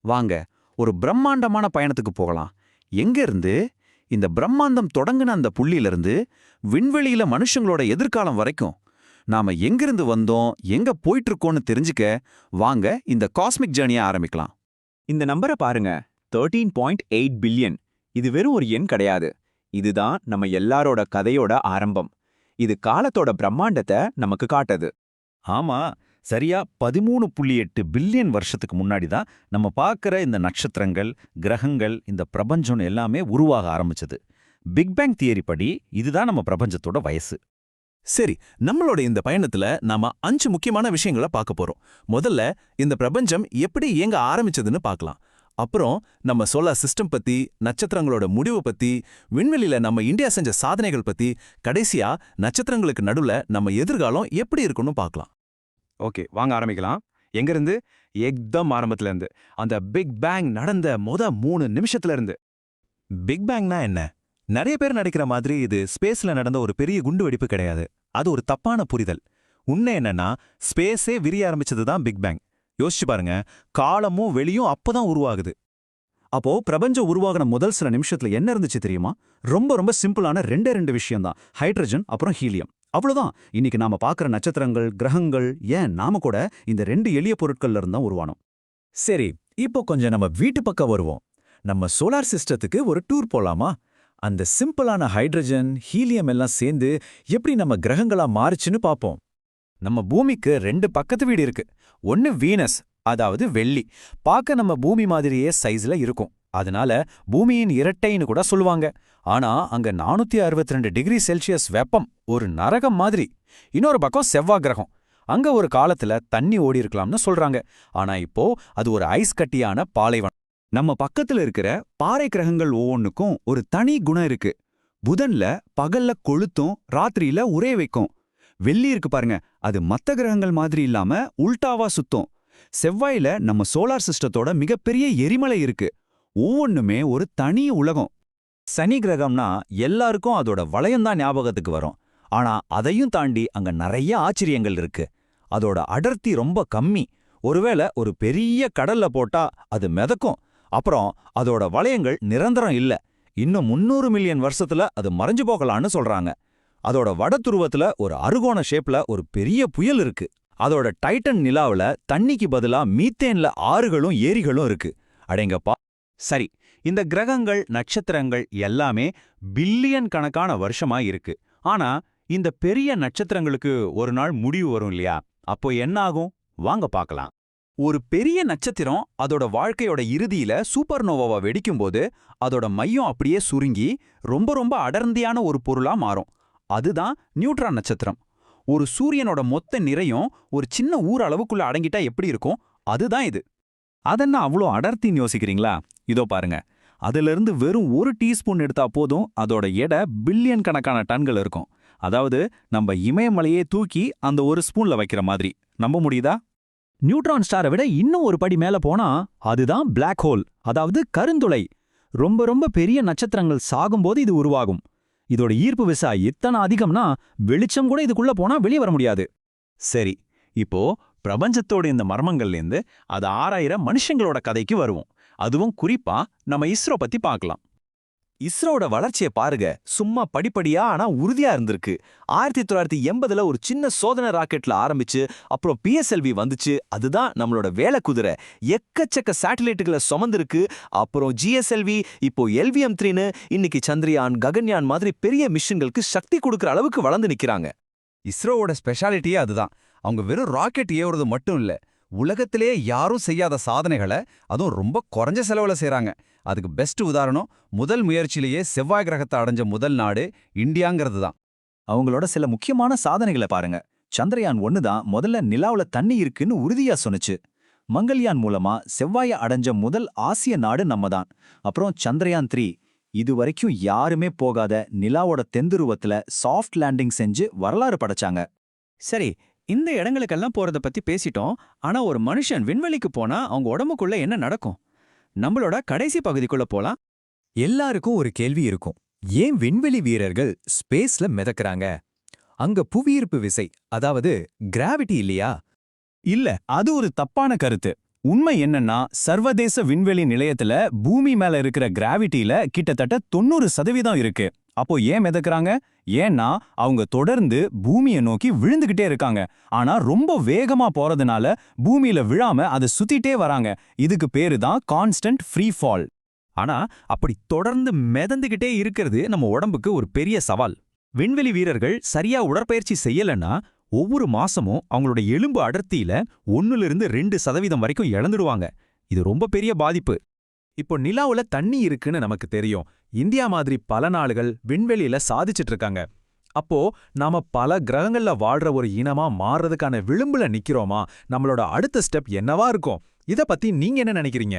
வாங்க ஒரு பிரம்மாண்டமான பயணத்துக்கு போகலாம். எங்க இருந்து இந்த பிரம்மாண்டம் தொடங்குன அந்த புள்ளியிலிருந்து விண்வெளியில மனுஷங்களோட எதிர்காலம் வரைக்கும். நாம எங்கிருந்து வந்தோம் எங்க போயிட்டு இருக்கோம்னு தெரிஞ்சுக்க வாங்க இந்த காஸ்மிக் ஜேர்னியை ஆரம்பிக்கலாம். இந்த நம்பரை பாருங்க தேர்ட்டீன் பாயிண்ட் எயிட் பில்லியன் இது வெறும் ஒரு எண் கிடையாது. இதுதான் நம்ம எல்லாரோட கதையோட ஆரம்பம். இது காலத்தோட பிரம்மாண்டத்தை நமக்கு காட்டுது. ஆமா சரியா பதிமூணு புள்ளி எட்டு பில்லியன் வருஷத்துக்கு முன்னாடி தான் நம்ம பார்க்குற இந்த நட்சத்திரங்கள் கிரகங்கள் இந்த பிரபஞ்சம் எல்லாமே உருவாக ஆரம்பிச்சது. பிக் பேங் தியரி படி இதுதான் நம்ம பிரபஞ்சத்தோட வயசு. சரி நம்மளோட இந்த பயணத்துல நாம அஞ்சு முக்கியமான விஷயங்களை பார்க்க போறோம். முதல்ல இந்த பிரபஞ்சம் எப்படி இயங்க ஆரம்பிச்சதுன்னு பார்க்கலாம். அப்புறம் நம்ம சோலார் சிஸ்டம் பத்தி நட்சத்திரங்களோட முடிவு பத்தி விண்வெளியில நம்ம இந்தியா செஞ்ச சாதனைகள் பத்தி கடைசியா நட்சத்திரங்களுக்கு நடுவுல நம்ம எதிர்காலம் எப்படி இருக்குன்னு பார்க்கலாம். ஓகே வாங்க ஆரம்பிக்கலாம். எங்கிருந்து? எக்தம் ஆரம்பத்துல இருந்து அந்த பிக் பேங் நடந்த மொத மூணு நிமிஷத்துல இருந்து பிக் பேங்னா என்ன? நிறைய பேர் நடிக்கிற மாதிரி இது ஸ்பேஸ்ல நடந்த ஒரு பெரிய குண்டு வெடிப்பு கிடையாது. அது ஒரு தப்பான புரிதல். உண்மை என்னன்னா ஸ்பேஸே விரிய ஆரம்பிச்சது தான் பிக் பேங். யோசிச்சு பாருங்க காலமும் வெளியும் அப்பதான் உருவாகுது. அப்போ பிரபஞ்சம் உருவாகின முதல் சில நிமிஷத்துல என்ன இருந்துச்சு தெரியுமா? ரொம்ப ரொம்ப சிம்பிளான ரெண்டே ரெண்டு விஷயம் தான் ஹைட்ரஜன் அப்புறம் ஹீலியம். அவ்வளவுதான். இன்னைக்கு நாம பார்க்குற நட்சத்திரங்கள் கிரகங்கள் ஏன் நாம கூட இந்த ரெண்டு எளிய பொருட்கள்ல இருந்தா உருவானோம்? சரி இப்போ கொஞ்சம் நம்ம வீட்டு பக்கம் வருவோம். நம்ம சோலார் சிஸ்டத்துக்கு ஒரு டூர் போலாமா? அந்த சிம்பிளான ஹைட்ரஜன் ஹீலியம் எல்லாம் சேர்ந்து எப்படி நம்ம கிரகங்களா மாறுச்சுன்னு பாப்போம். நம்ம பூமிக்கு ரெண்டு பக்கத்து வீடு இருக்கு. ஒன்னு வீனஸ் அதாவது வெள்ளி. பார்க்க நம்ம பூமி மாதிரியே சைஸ்ல இருக்கும். அதனால பூமியின் இரட்டைன்னு கூட சொல்லுவாங்க. ஆனா அங்க நானூத்தி அறுபத்தி ரெண்டு டிகிரி செல்சியஸ் வெப்பம் ஒரு நரகம் மாதிரி. இன்னொரு பக்கம் செவ்வாய் கிரகம். அங்க ஒரு காலத்துல தண்ணி ஓடி இருக்கலாம்னு சொல்றாங்க. ஆனா இப்போ அது ஒரு ஐஸ் கட்டியான பாலைவனம். நம்ம பக்கத்துல இருக்கிற பாறை கிரகங்கள் ஒவ்வொன்றுக்கும் ஒரு தனி குணம் இருக்கு. புதன்ல பகல்ல கொளுத்தும் ராத்திரியில உரைய வைக்கும். வெள்ளி இருக்கு பாருங்க அது மத்த கிரகங்கள் மாதிரி இல்லாம உல்டாவா சுத்தும். செவ்வாயில நம்ம சோலார் சிஸ்டத்தோட மிகப்பெரிய எரிமலை இருக்கு. ஒவ்வொன்னுமே ஒரு தனி உலகம். சனி கிரகம்னா எல்லாருக்கும் அதோட வளையம்தான் ஞாபகத்துக்கு வரும். ஆனா அதையும் தாண்டி அங்க நிறைய ஆச்சரியங்கள் இருக்கு. அதோட அடர்த்தி ரொம்ப கம்மி. ஒருவேளை ஒரு பெரிய கடல்ல போட்டா அது மிதக்கும். அப்புறம் அதோட வளையங்கள் நிரந்தரம் இல்ல. இன்னும் முன்னூறு மில்லியன் வருஷத்துல அது மறைஞ்சு போகலான்னு சொல்றாங்க. அதோட வட துருவத்துல ஒரு அறுகோண ஷேப்ல ஒரு பெரிய புயல் இருக்கு. அதோட டைட்டன் நிலாவுல தண்ணிக்கு பதிலா மீத்தேன்ல ஆறுகளும் ஏரிகளும் இருக்கு. அடேங்கப்பா. சரி இந்த கிரகங்கள் நட்சத்திரங்கள் எல்லாமே பில்லியன் கணக்கான வருஷமா இருக்கு. ஆனா இந்த பெரிய நட்சத்திரங்களுக்கு ஒரு நாள் முடிவு வரும் இல்லையா? அப்போ என்ன ஆகும்? வாங்க பார்க்கலாம். ஒரு பெரிய நட்சத்திரம் அதோட வாழ்க்கையோட இறுதியில சூப்பர்னோவாவை வெடிக்கும்போது அதோட மையம் அப்படியே சுருங்கி ரொம்ப ரொம்ப அடர்ந்தியான ஒரு பொருளா மாறும். அதுதான் நியூட்ரான் நட்சத்திரம். ஒரு சூரியனோட மொத்த நிறையும் ஒரு சின்ன ஊர் அளவுக்குள்ள அடங்கிட்டா எப்படி இருக்கும்? அதுதான் இது. அதென்ன அவ்வளோ அடர்த்தின்னு யோசிக்கிறீங்களா? இதோ பாருங்க. அதிலிருந்து வெறும் ஒரு டீஸ்பூன் எடுத்தா போதும் அதோட எடை பில்லியன் கணக்கான டன்கள் இருக்கும். அதாவது நம்ம இமயமலையே தூக்கி அந்த ஒரு ஸ்பூன்ல வைக்கிற மாதிரி. நம்ப முடியுதா? நியூட்ரான் ஸ்டாரை விட இன்னும் ஒரு படி மேல போனா அதுதான் பிளாக் ஹோல் அதாவது கருந்துளை. ரொம்ப ரொம்ப பெரிய நட்சத்திரங்கள் சாகும்போது இது உருவாகும். இதோட ஈர்ப்பு விசா இத்தனை அதிகம்னா வெளிச்சம் கூட இதுக்குள்ள போனா வெளியே வர முடியாது. சரி இப்போ பிரபஞ்சத்தோட இந்த மர்மங்கள்லேருந்து அது ஆறாயிரம் மனுஷங்களோட கதைக்கு வருவோம். அதுவும் குறிப்பா நம்ம இஸ்ரோ பத்தி பார்க்கலாம் இஸ்ரோட வளர்ச்சியை பாருங்க. சும்மா படிப்படியா ஆனா உறுதியா இருந்திருக்கு. ஆயிரத்தி தொள்ளாயிரத்தி எண்பதுல ஒரு சின்ன சோதனை ராக்கெட்ல ஆரம்பிச்சு அப்புறம் பிஎஸ்எல்வி வந்துச்சு. அதுதான் நம்மளோட வேலை குதிரை. எக்கச்சக்க சேட்டலைட்டுகளை சுமந்திருக்கு. அப்புறம் ஜிஎஸ்எல்வி இப்போ எல்விஎம் த்ரீன்னு இன்னைக்கு சந்திரயான் ககன்யான் மாதிரி பெரிய மிஷன்களுக்கு சக்தி கொடுக்கற அளவுக்கு வளர்ந்து நிக்கிறாங்க. இஸ்ரோவோட ஸ்பெஷாலிட்டியே அதுதான். அவங்க வெறும் ராக்கெட் ஏவுறது மட்டும் இல்ல உலகத்திலே யாரும் செய்யாத சாதனைகளை அதுவும் ரொம்ப குறைஞ்ச செலவுல செய்றாங்க. அதுக்கு பெஸ்ட் உதாரணம் முதல் முயற்சியிலேயே செவ்வாய் கிரகத்தை அடைஞ்ச முதல் நாடு இந்தியாங்கிறது தான். அவங்களோட சில முக்கியமான சாதனைகளை பாருங்க. சந்திரயான் ஒன்னு தான் முதல்ல நிலாவுல தண்ணி இருக்குன்னு உறுதியா சொன்னுச்சு. மங்கள்யான் மூலமா செவ்வாய அடைஞ்ச முதல் ஆசிய நாடு நம்ம தான். அப்புறம் சந்திரயான் த்ரீ இது வரைக்கும் யாருமே போகாத நிலாவோட தெந்துருவத்துல சாஃப்ட் லேண்டிங் செஞ்சு வரலாறு படைச்சாங்க. சரி இந்த இடங்களுக்கெல்லாம் போறத பத்தி பேசிட்டோம். ஆனா ஒரு மனுஷன் விண்வெளிக்கு போனா அவங்க உடம்புக்குள்ள என்ன நடக்கும்? நம்மளோட கடைசி பகுதிக்குள்ள போலாம். எல்லாருக்கும் ஒரு கேள்வி இருக்கும். ஏன் விண்வெளி வீரர்கள் ஸ்பேஸ்ல மிதக்கிறாங்க? அங்க புவியீர்ப்பு விசை அதாவது கிராவிட்டி இல்லையா? இல்ல அது ஒரு தப்பான கருத்து. உண்மை என்னன்னா சர்வதேச விண்வெளி நிலையத்துல பூமி மேல இருக்கிற கிராவிட்டில கிட்டத்தட்ட தொண்ணூறு சதவீதம் இருக்கு. அப்போ ஏன் மிதக்கிறாங்க? ஏன்னா அவங்க தொடர்ந்து பூமியை நோக்கி விழுந்துகிட்டே இருக்காங்க. ஆனா ரொம்ப வேகமா போறதுனால பூமியில விழாம அதை சுத்திட்டே வராங்க. இதுக்கு பேரு தான் கான்ஸ்டன்ட் ஃப்ரீ ஃபால் ஆனா அப்படி தொடர்ந்து மிதந்துகிட்டே இருக்கிறது நம்ம உடம்புக்கு ஒரு பெரிய சவால். விண்வெளி வீரர்கள் சரியா உடற்பயிற்சி செய்யலன்னா ஒவ்வொரு மாசமும் அவங்களோட எலும்பு அடர்த்தியில ஒன்னுல இருந்து ரெண்டு சதவீதம் வரைக்கும் இழந்துடுவாங்க. இது ரொம்ப பெரிய பாதிப்பு. இப்போ நிலாவுல தண்ணி இருக்குன்னு நமக்கு தெரியும். இந்தியா மாதிரி பல நாடுகள் விண்வெளியில சாதிச்சிட்டு இருக்காங்க. அப்போ நாம பல கிரகங்கள்ல வாழ்ற ஒரு இனமா மாறுறதுக்கான விளிம்புல நிக்கிறோமா? நம்மளோட அடுத்த ஸ்டெப் என்னவா இருக்கும்? இத பத்தி நீங்க என்ன நினைக்கிறீங்க?